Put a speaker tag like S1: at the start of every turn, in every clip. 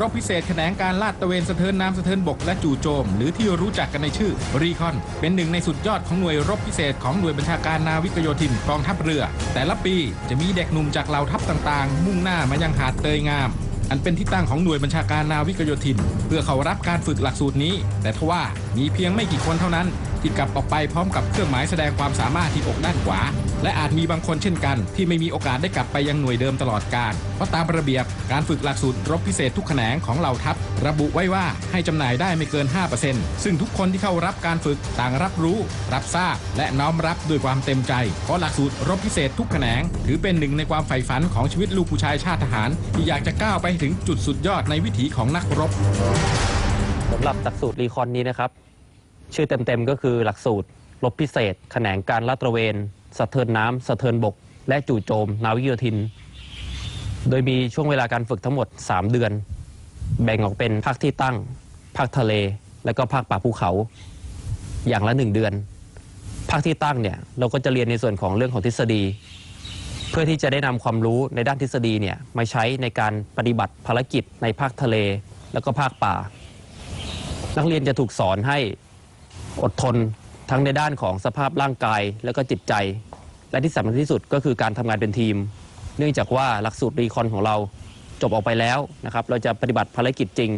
S1: รบพิเศษแขนงการลาดตระเวนสะเทินน้ำสะเทินบกและจู่โจม หรือที่รู้จักกันในชื่อรีคอน เป็นหนึ่งในสุดยอดของหน่วยรบพิเศษของหน่วยบัญชาการนาวิกโยธินกองทัพเรือ แต่ละปีจะมีเด็กหนุ่มจากเหล่าทัพต่างๆ มุ่งหน้ามายังหาดเตยงาม อันเป็นที่ตั้งของหน่วยบัญชาการนาวิกโยธิน เพื่อเข้ารับการฝึกหลักสูตรนี้ แต่ทว่ามีเพียงไม่กี่คนเท่านั้น ที่กลับออกไปพร้อมกับเครื่องหมายแสดงความสามารถที่อกด้านขวา และอาจมีบางคนเช่นกัน ที่ไม่มีโอกาสได้กลับไปยังหน่วยเดิมตลอดกาลเพราะตามระเบียบการฝึกหลักสูตรรบพิเศษทุกแขนงของเหล่าทัพ ระบุไว้ว่าให้จำหน่ายได้ไม่เกิน 5%ซึ่งทุกคนที่เข้ารับการฝึกต่างรับรู้ รับทราบ และน้อมรับด้วยความเต็มใจ เพราะหลักสูตรรบพิเศษทุกแขนง ถือเป็นหนึ่งในความใฝ่ฝันของชีวิตลูกผู้ชายชาติทหาร ที่อยากจะก้าวไปถึงจุดสุดยอดในวิถีของนักรบ
S2: สำหรับหลักสูตรรีคอนนี้นะครับ ชื่อเต็มๆก็คือหลักสูตรรบพิเศษ แขนงการลาดตระเวน สะเทินน้ำสะเทินบก และจู่โจม นาวิกโยธิน โดยมีช่วงเวลาการฝึกทั้งหมด 3 เดือน แบ่งออกเป็นภาคที่ตั้ง ภาคทะเล และก็ภาคป่าภูเขา อย่างละหนึ่งเดือน ภาคที่ตั้งเนี่ยเราก็จะเรียนในส่วนของเรื่องของทฤษฎี เพื่อที่จะได้นำความรู้ในด้านทฤษฎีเนี่ยมาใช้ในการปฏิบัติภารกิจในภาคทะเล แล้วก็ภาคป่า นักเรียนจะถูกสอนให้ อดทนทั้งในด้านของสภาพร่างกาย แล้วก็จิตใจ และที่สำคัญที่สุดก็คือการทำงานเป็นทีม เนื่องจากว่าหลักสูตรรีคอนของเราจบออกไปแล้วนะครับ เราจะปฏิบัติภารกิจจริง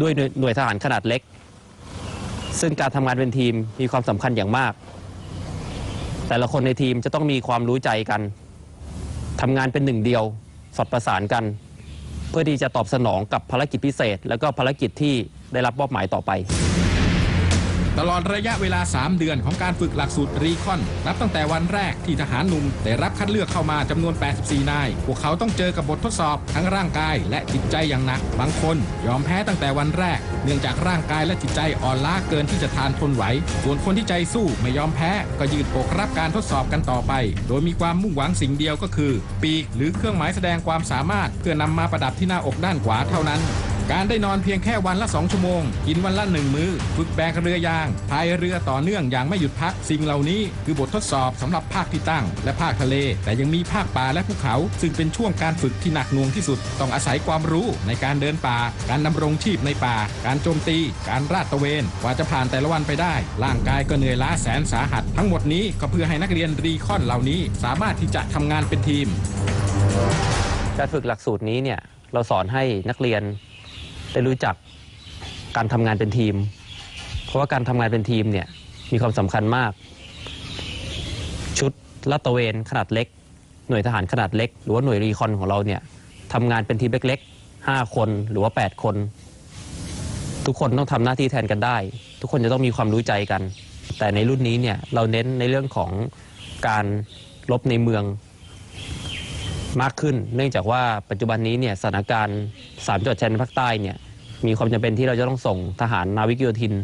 S2: ด้วยหน่วยทหารขนาดเล็ก ซึ่งการทำงานเป็นทีมมีความสำคัญอย่างมาก แต่ละคนในทีมจะต้องมีความรู้ใจกันทำงานเป็นหนึ่งเดียว สอดประสานกัน เพื่อที่จะตอบสนองกับภารกิจพิเศษ แล้วก็ภารกิจที่ได้รับมอบหมายต่อไป
S1: ตลอดระยะเวลา 3 เดือนของการฝึกหลักสูตรรีคอน นับตั้งแต่วันแรกที่ทหารหนุ่มได้รับคัดเลือกเข้ามาจำนวน 84 นาย พวกเขาต้องเจอกับบททดสอบทั้งร่างกายและจิตใจอย่างหนัก บางคนยอมแพ้ตั้งแต่วันแรก เนื่องจากร่างกายและจิตใจอ่อนล้าเกินที่จะทานทนไหว ส่วนคนที่ใจสู้ไม่ยอมแพ้ ก็ยืดอกรับการทดสอบกันต่อไป โดยมีความมุ่งหวังสิ่งเดียวก็คือ ปีกหรือเครื่องหมายแสดงความสามารถ เพื่อนำมาประดับที่หน้าอกด้านขวาเท่านั้น การได้นอนเพียงแค่วันละ 2 ชั่วโมง กินวันละหนึ่งมือ้อ ฝึกแบกเรือยางพายเรือต่อเนื่องอย่างไม่หยุดพัก สิ่งเหล่านี้คือบททดสอบสำหรับภาคที่ตั้ง และภาคทะเล แต่ยังมีภาคป่าและภูเขา ซึ่งเป็นช่วงการฝึกที่หนักหน่วงที่สุด ต้องอาศัยความรู้ในการเดินป่า การดำรงชีพในป่า การโจมตี การราดตระเวนกว่าจะผ่านแต่ละวันไปได้ ร่างกายก็เหนื่อยล้าแสนสาหัส ทั้งหมดนี้ก็เพื่อให้นักเรียนรีคอนเหล่านี้ สามารถที่จะทำงานเป็นทีม
S2: การฝึกหลักสูตรนี้เนี่ยเราสอนให้นักเรียน ได้รู้จักการทำงานเป็นทีม เพราะว่าการทำงานเป็นทีมเนี่ยมีความสำคัญมาก ชุดลาดตระเวนขนาดเล็ก หน่วยทหารขนาดเล็ก หรือว่าหน่วยรีคอนของเราเนี่ยทำงานเป็นทีมเล็กๆ 5 คนหรือว่า 8 คน ทุกคนต้องทำหน้าที่แทนกันได้ ทุกคนจะต้องมีความรู้ใจกัน แต่ในรุ่นนี้เนี่ยเราเน้นในเรื่องของการลบในเมือง มากขึ้น เนื่องจากว่าปัจจุบันนี้เนี่ยสถานการณ์สามจังหวัดชายแดนภาคใต้เนี่ยมีความจำเป็นที่เราจะต้องส่งทหารนาวิกโยธิน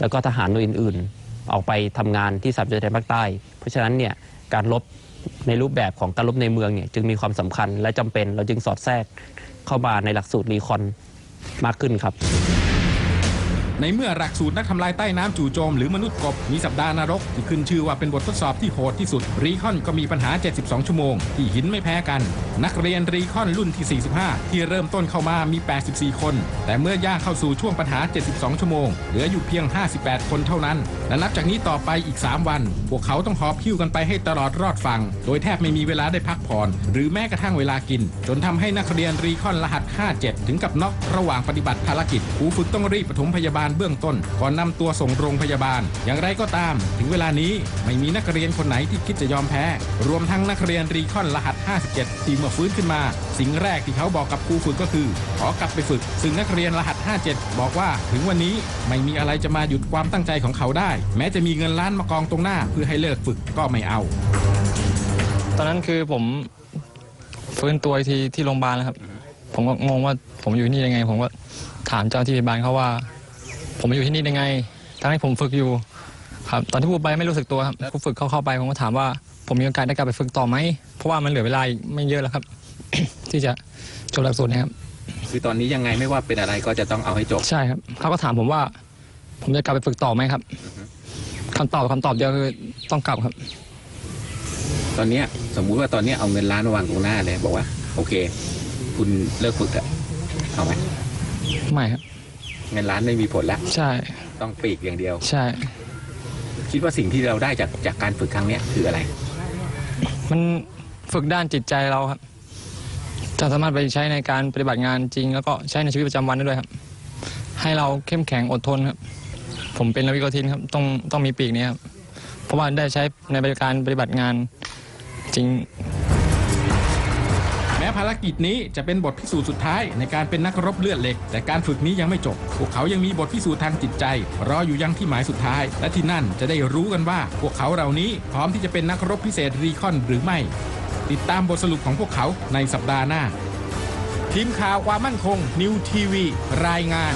S2: แล้วก็ทหารหน่วยอื่นๆ ออกไปทำงานที่สามจังหวัดชายแดนภาคใต้ เพราะฉะนั้นเนี่ยการลบในรูปแบบของการลบในเมืองเนี่ยจึงมีความสำคัญและจำเป็นเราจึงสอดแทรกเข้ามาในหลักสูตรรีคอนมากขึ้นครับ
S1: ในเมื่อหลักสูตรนักทำลายใต้น้ำจู่โจมหรือมนุษย์กบมีสัปดาห์นรกที่ขึ้นชื่อว่าเป็นบททดสอบที่โหดที่สุด รีคอนก็มีปัญหา 72 ชั่วโมง ที่หินไม่แพ้กัน นักเรียนรีคอนรุ่นที่ 45 ที่เริ่มต้นเข้ามามี 84 คน แต่เมื่อย่างเข้าสู่ช่วงปัญหา 72 ชั่วโมง เหลืออยู่เพียง 58 คนเท่านั้น และนับจากนี้ต่อไปอีก 3 วัน พวกเขาต้องหอบหิ้วกันไปให้ตลอดรอดฝั่งโดยแทบไม่มีเวลาได้พักผ่อน หรือแม้กระทั่งเวลากิน จนทำให้นักเรียนรีคอนรหัส 57 ถึงกับน็อกระหว่างปฏิบัติภารกิจครูฝึกต้องรีบปฐมพยาบาลเบื้องต้น ก่อนนำตัวส่งโรงพยาบาล อย่างไรก็ตาม ถึงเวลานี้ไม่มีนักเรียนคนไหนที่คิดจะยอมแพ้ รวมทั้งนักเรียนรีคอนรหัส 57 ที่เมื่อฟื้นขึ้นมา สิ่งแรกที่เขาบอกกับครูฝึกก็คือ ขอกลับไปฝึก ซึ่งนักเรียนรหัส 57 บอกว่าถึงวันนี้ไม่มีอะไรจะมาหยุดความตั้งใจของเขาได้ แม้จะมีเงินล้านมากองตรงหน้า เพื่อให้เลิกฝึกก็ไม่เอา
S3: ตอนนั้นคือผมฟื้นตัวอีกทีที่โรงพยาบาลแล้วครับ ผมก็งงว่าผมอยู่นี่ยังไง ผมก็ถามเจ้าที่พยาบาลเขาว่า ผมมาอยู่ที่นี่ยังไงทั้งที่ผมฝึกอยู่ครับตอนที่พูดไปไม่รู้สึกตัวครับผู้ฝึกเขาเข้าไปผมก็ถามว่า ผมมีโอกาสได้กลับไปฝึกต่อไหมเพราะว่ามันเหลือเวลาอีกไม่เยอะแล้วครับ ที่จะจบหลักสูตรนะครับ
S4: คือตอนนี้ยังไงไม่ว่าเป็นอะไรก็จะต้องเอาให้จบ
S3: ใช่ครับเขาก็ถามผมว่า ผมจะกลับไปฝึกต่อไหมครับคำตอบคำตอบเดียวคือต้องกลับครับ
S4: ตอนเนี้ยสมมุติว่าตอนเนี้ยเอาเงินล้านมาวางตรงหน้าเลย บอกว่า โอเค คุณเลิกฝึกอะเอาไหม
S3: ไม่ครับ
S4: เงินล้านไม่มีผลแล้ว
S3: ใช่
S4: ต้องปีกอย่างเดียว
S3: ใช่
S4: คิดว่าสิ่งที่เราได้จากจากการฝึกครั้งเนี้ยคืออะไร
S3: มันฝึกด้านจิตใจเราครับ จะสามารถไปใช้ในการปฏิบัติงานจริง แล้วก็ใช้ในชีวิตประจำวันได้ด้วยครับ ให้เราเข้มแข็งอดทนครับ ผมเป็นนาวิกโยธินครับ ต้องต้องมีปีกนี้ครับ เพราะว่าได้ใช้ในการปฏิบัติงานจริง
S1: แม้ ภารกิจนี้จะเป็นบทพิสูจน์สุดท้ายในการเป็นนักรบเลือดเหล็ก แต่การฝึกนี้ยังไม่จบ พวกเขายังมีบทพิสูจน์ทางจิตใจ รออยู่ยังที่หมายสุดท้าย และที่นั่นจะได้รู้กันว่า พวกเขาเหล่านี้พร้อมที่จะเป็นนักรบพิเศษรีคอนหรือไม่ ติดตามบทสรุปของพวกเขาในสัปดาห์หน้า ทีมข่าวความมั่นคงนิวทีวีรายงาน